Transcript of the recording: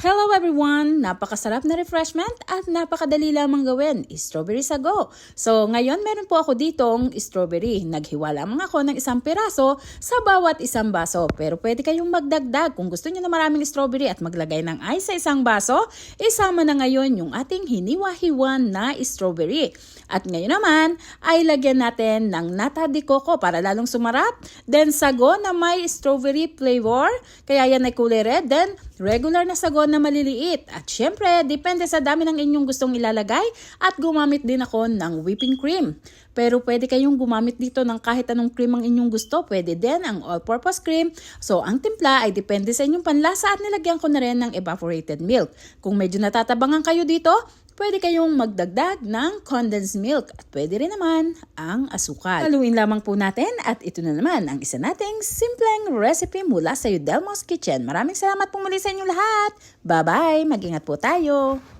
Hello everyone! Napakasarap na refreshment at napakadali lamang gawin. Strawberry sago. So ngayon meron po ako ditong strawberry. Naghiwa lamang ako ng isang piraso sa bawat isang baso. Pero pwede kayong magdagdag. Kung gusto niyo na maraming strawberry at maglagay ng ice sa isang baso, isama na ngayon yung ating hiniwa-hiwan na strawberry. At ngayon naman ay lagyan natin ng nata de coco para lalong sumarap. Then sago na may strawberry flavor. Kaya yan ay kulay red. Then regular na sago na maliliit. At syempre, depende sa dami ng inyong gustong ilalagay at gumamit din ako ng whipping cream. Pero pwede kayong gumamit dito ng kahit anong cream ang inyong gusto. Pwede din ang all-purpose cream. So, ang timpla ay depende sa inyong panlasa at nilagyan ko na rin ng evaporated milk. Kung medyo natatabangan kayo dito, pwede kayong magdagdag ng condensed milk at pwede rin naman ang asukal. Haluin lamang po natin at ito na naman ang isa nating simpleng recipe mula sa Udelmo's Kitchen. Maraming salamat po muli sa inyong lahat. Bye-bye! Mag-ingat po tayo!